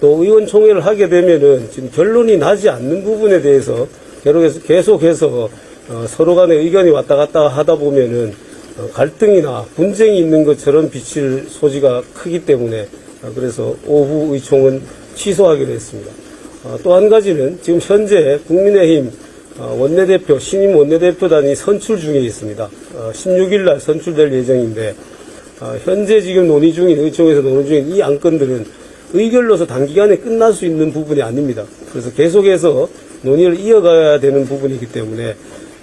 또 의원총회를 하게 되면은 지금 결론이 나지 않는 부분에 대해서 계속해서, 계속해서 어, 서로 간에 의견이 왔다 갔다 하다 보면은 어, 갈등이나 분쟁이 있는 것처럼 비칠 소지가 크기 때문에 어, 그래서 오후 의총은 취소하기로 했습니다. 또한 가지는 지금 현재 국민의힘 어, 원내대표, 신임 원내대표단이 선출 중에 있습니다. 16일 날 선출될 예정인데 어, 현재 지금 논의 중인 의총에서 논의 중인 이 안건들은 의결로서 단기간에 끝날 수 있는 부분이 아닙니다. 그래서 계속해서 논의를 이어가야 되는 부분이기 때문에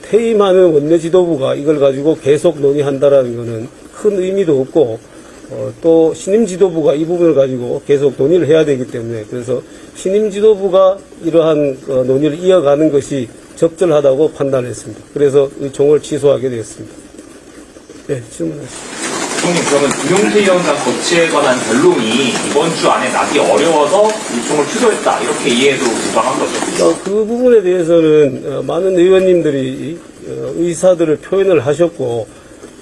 퇴임하는 원내 지도부가 이걸 가지고 계속 논의한다라는 것은 큰 의미도 없고 어, 또 신임 지도부가 이 부분을 가지고 계속 논의를 해야 되기 때문에 그래서 신임 지도부가 이러한 어, 논의를 이어가는 것이 적절하다고 판단했습니다. 그래서 의총을 취소하게 되었습니다. 네, 질문하십시오. 총님 그러면 김용태 위원장 거치에 관한 변론이 이번 주 안에 나기 어려워서 일정을 취소했다 이렇게 이해해도 무방한 거죠? 어, 그 부분에 대해서는 어, 많은 의원님들이 어, 의사들을 표현을 하셨고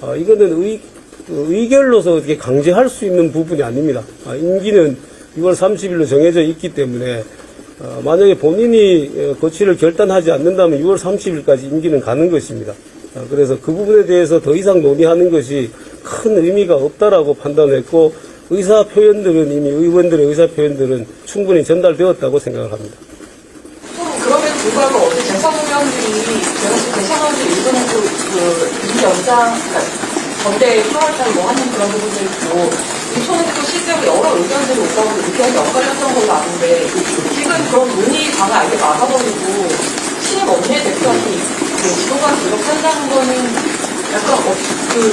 어, 이거는 의, 그 의결로서 어떻게 강제할 수 있는 부분이 아닙니다. 아, 임기는 6월 30일로 정해져 있기 때문에 어, 만약에 본인이 어, 거취를 결단하지 않는다면 6월 30일까지 임기는 가는 것입니다. 아, 그래서 그 부분에 대해서 더 이상 논의하는 것이 큰 의미가 없다라고 판단했고 의사 표현들은 이미 의원들의 의사 표현들은 충분히 전달되었다고 생각을 합니다. 그럼에도 불구하고 어제 대사위원들이 제가 대사위원들 일본에도 그 연장 전대 8월달 뭐 하는 그런 부분도 있고 인천에도 실제로 여러 의견들이 오가고 의견이 엇갈렸던 걸로 아는데 지금 그런 논의 장을 아예 막아버리고 신임 원내 대표한테 그 지도관 조력한다는 거는 어, 그?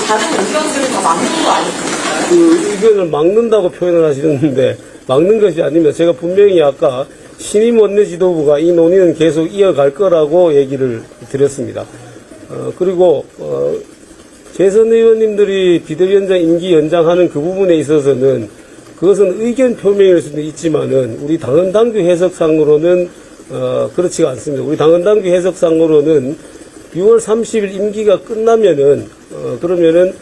그 의견을 막는다고 표현을 하시는데 막는 것이 아닙니다. 제가 분명히 아까 신임 원내 지도부가 이 논의는 계속 이어갈 거라고 얘기를 드렸습니다. 어, 그리고 어, 재선 의원님들이 비대위원장 임기 연장하는 그 부분에 있어서는 그것은 의견 표명일 수도 있지만은 우리 당헌 당규 해석상으로는 어, 그렇지가 않습니다. 우리 당헌 당규 해석상으로는 6월 30일 임기가 끝나면은 어, 그러면은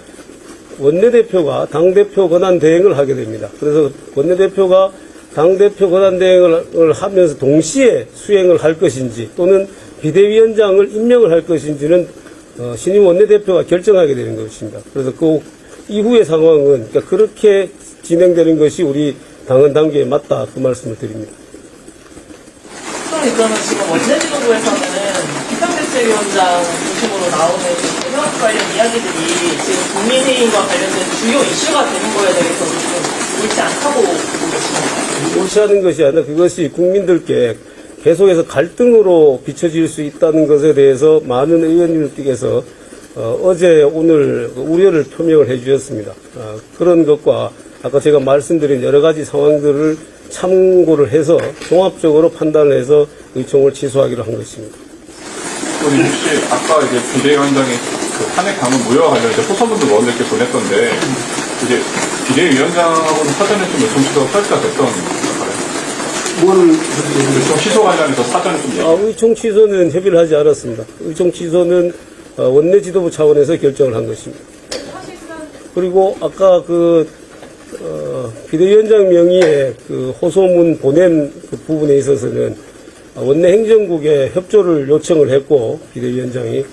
원내대표가 당대표 권한 대행을 하게 됩니다. 그래서 원내대표가 당대표 권한 대행을 하면서 동시에 수행을 할 것인지 또는 비대위원장을 임명을 할 것인지는 어, 신임 원내대표가 결정하게 되는 것입니다. 그래서 그 이후의 상황은 그러니까 그렇게 진행되는 것이 우리 당헌 단계에 맞다 그 말씀을 드립니다. 그러면 지금 원내지도부에서는 비상대책위원장 중심으로 나오는 회원 관련 이야기들이 지금 국민의힘과 관련된 주요 이슈가 되는 거에 대해서 좀 옳지 않다고 보고 계십니까? 옳지 않은 것이 아니라 그것이 국민들께 계속해서 갈등으로 비춰질 수 있다는 것에 대해서 많은 의원님들께서 어, 제 오늘 그 우려를 표명을 해주셨습니다. 어, 그런 것과 아까 제가 말씀드린 여러 가지 상황들을 참고를 해서 종합적으로 판단을 해서 의총을 취소하기로 한 것입니다. 그럼 혹시 아까 이제 비대위원장이 그 탄핵 강은 무효와 관련해서 포선분들 의원들께 보냈던데 이제 비대위원장하고는 사전에 좀 요청 취소가 설치가 됐던 건가요? 뭘 요청 취소 관련해서 사전에 좀 아, 의총 취소는 협의를 하지 않았습니다. 의총 취소는 어, 원내 지도부 차원에서 결정을 한 것입니다. 그리고 아까 그 어, 비대위원장 명의의 그 호소문 보낸 그 부분에 있어서는 원내 행정국에 협조를 요청을 했고 비대위원장이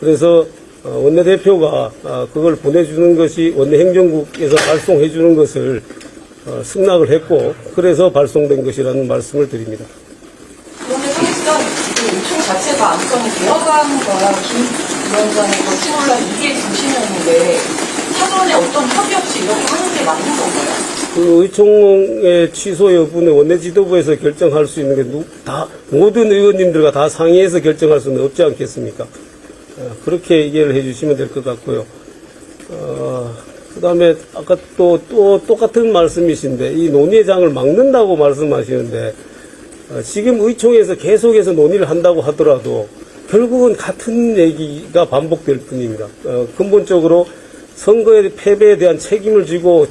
그래서 어, 원내 대표가 아, 그걸 보내주는 것이 원내 행정국에서 발송해 주는 것을 어, 승낙을 했고 그래서 발송된 것이라는 말씀을 드립니다. 자체가 안건이 들어간과 김 위원장의 논란 이게 중심이었는데 사전에 어떤 협의 없이 이렇게 하는 게 맞는 건가요? 그 의총의 취소 여부는 원내 지도부에서 결정할 수 있는 게 누, 다 모든 의원님들과 다 상의해서 결정할 수는 없지 않겠습니까? 어, 그렇게 이해를 해 주시면 될 것 같고요. 어, 그 다음에 아까 또 또 똑같은 말씀이신데 이 논의장을 막는다고 말씀하시는데 어, 지금 의총에서 계속해서 논의를 한다고 하더라도 결국은 같은 얘기가 반복될 뿐입니다. 어, 근본적으로 선거의 패배에 대한 책임을 지고 어,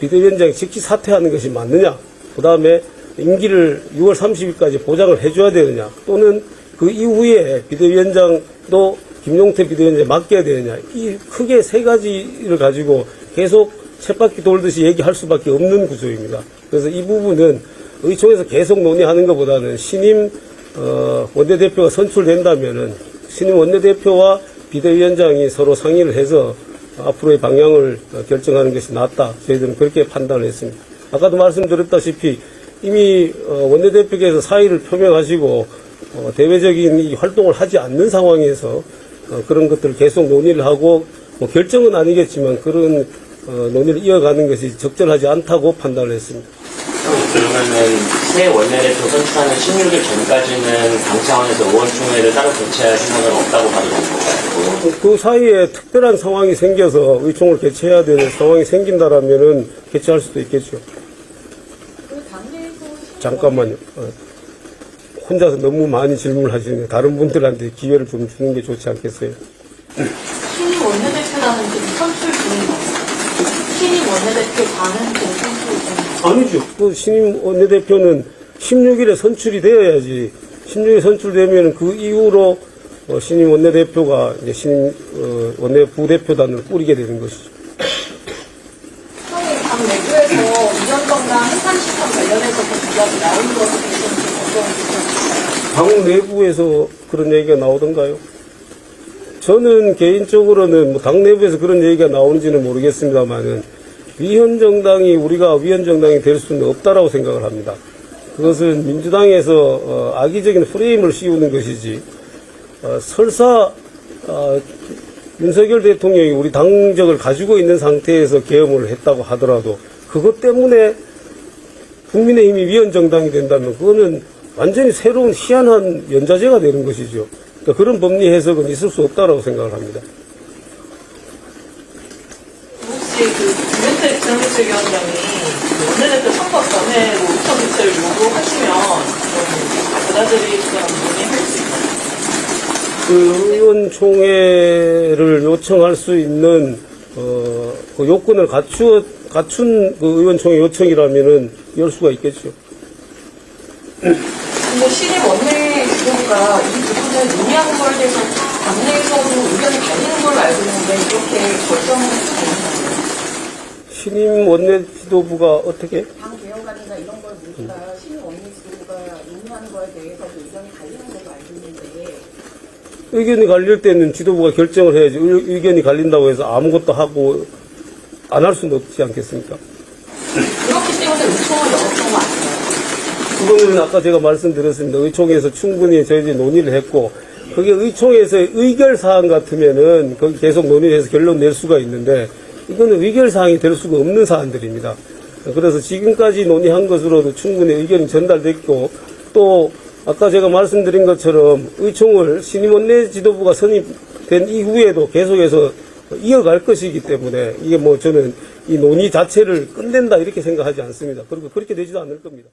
비대위원장이 즉시 사퇴하는 것이 맞느냐? 그 다음에 임기를 6월 30일까지 보장을 해줘야 되느냐? 또는 그 이후에 비대위원장도 김용태 비대위원장에 맡겨야 되느냐? 이 크게 세 가지를 가지고 계속 쳇바퀴 돌듯이 얘기할 수밖에 없는 구조입니다. 그래서 이 부분은 의총에서 계속 논의하는 것보다는 신임 어, 원내대표가 선출된다면은 신임 원내대표와 비대위원장이 서로 상의를 해서 앞으로의 방향을 어, 결정하는 것이 낫다. 저희들은 그렇게 판단을 했습니다. 아까도 말씀드렸다시피 이미 어, 원내대표께서 사의를 표명하시고 어, 대외적인 이 활동을 하지 않는 상황에서 어, 그런 것들을 계속 논의를 하고 뭐 결정은 아니겠지만 그런 어, 논의를 이어가는 것이 적절하지 않다고 판단을 했습니다. 그러면은 새 원내대표 선출하는 16일 전까지는 당 차원에서 의원총회를 따로 개최할 생각은 없다고 봐도 되는 건가요? 그 사이에 특별한 상황이 생겨서 의총을 개최해야 되는 상황이 생긴다라면은 개최할 수도 있겠죠. 그 잠깐만요. 어. 혼자서 너무 많이 질문을 하시는데 다른 분들한테 기회를 좀 주는 게 좋지 않겠어요? 신임 원내대표라는 지금 선출 중인가요? 신임 원내대표 지금 선출 중인가요? 아니죠. 그 신임 원내대표는 16일에 선출이 되어야지. 16일에 선출되면 그 이후로 어, 신임 원내대표가 이제 신임 어, 원내 부대표단을 꾸리게 되는 것이죠. 당 내부에서 위원정당 해산 시점 관련해서 그 이야기 나오는 것에 대해서는 좀 어떤? 당 내부에서 그런 얘기가 나오던가요? 저는 개인적으로는 뭐 당 내부에서 그런 얘기가 나오는지는 모르겠습니다만은 위헌 정당이 우리가 위헌 정당이 될 수는 없다라고 생각을 합니다. 그것은 민주당에서 어, 악의적인 프레임을 씌우는 것이지 어, 설사 어, 윤석열 대통령이 우리 당적을 가지고 있는 상태에서 계엄을 했다고 하더라도 그것 때문에 국민의힘이 위헌정당이 된다면 그거는 완전히 새로운 희한한 연좌제가 되는 것이죠. 그러니까 그런 법리 해석은 있을 수 없다고 생각을 합니다. 혹시 그 김현태 지상대책 위원장이 그 원내대표 선거 전에 뭐 의총 개최를 요구하시면 좀 받아들이는 논의할 수 있나요? 그 의원총회를 요청할 수 있는 어, 그 요건을 갖추어 갖춘 그 의원총회 요청이라면은 열 수가 있겠죠. 근데 신임 원내 지도부가 이 부분을 논의하는 거에 대해서 당내에서도 의견이 갈리는 걸로 알고 있는데 이렇게 결정을 거예요? 신임 원내 지도부가 어떻게? 당 개혁안이나 이런 걸 우리가 신임 원내 지도부가 논의하는 거에 대해서 의견이 갈리는 걸로 알고 있는데 의견이 갈릴 때는 지도부가 결정을 해야지 의- 의견이 갈린다고 해서 아무것도 하고 안 할 수는 없지 않겠습니까? 그렇기 때문에 의총을 열었던 거 아니에요? 그거는 아까 제가 말씀드렸습니다. 의총에서 충분히 저희들이 논의를 했고, 그게 의총에서의 의결사항 같으면은 거기 계속 논의해서 결론 낼 수가 있는데, 이거는 의결 사항이 될 수가 없는 사안들입니다. 그래서 지금까지 논의한 것으로도 충분히 의견이 전달됐고, 또, 아까 제가 말씀드린 것처럼 의총을 신임 원내 지도부가 선임된 이후에도 계속해서 이어갈 것이기 때문에, 이게 뭐 저는 이 논의 자체를 끝낸다 이렇게 생각하지 않습니다. 그리고 그렇게 되지도 않을 겁니다.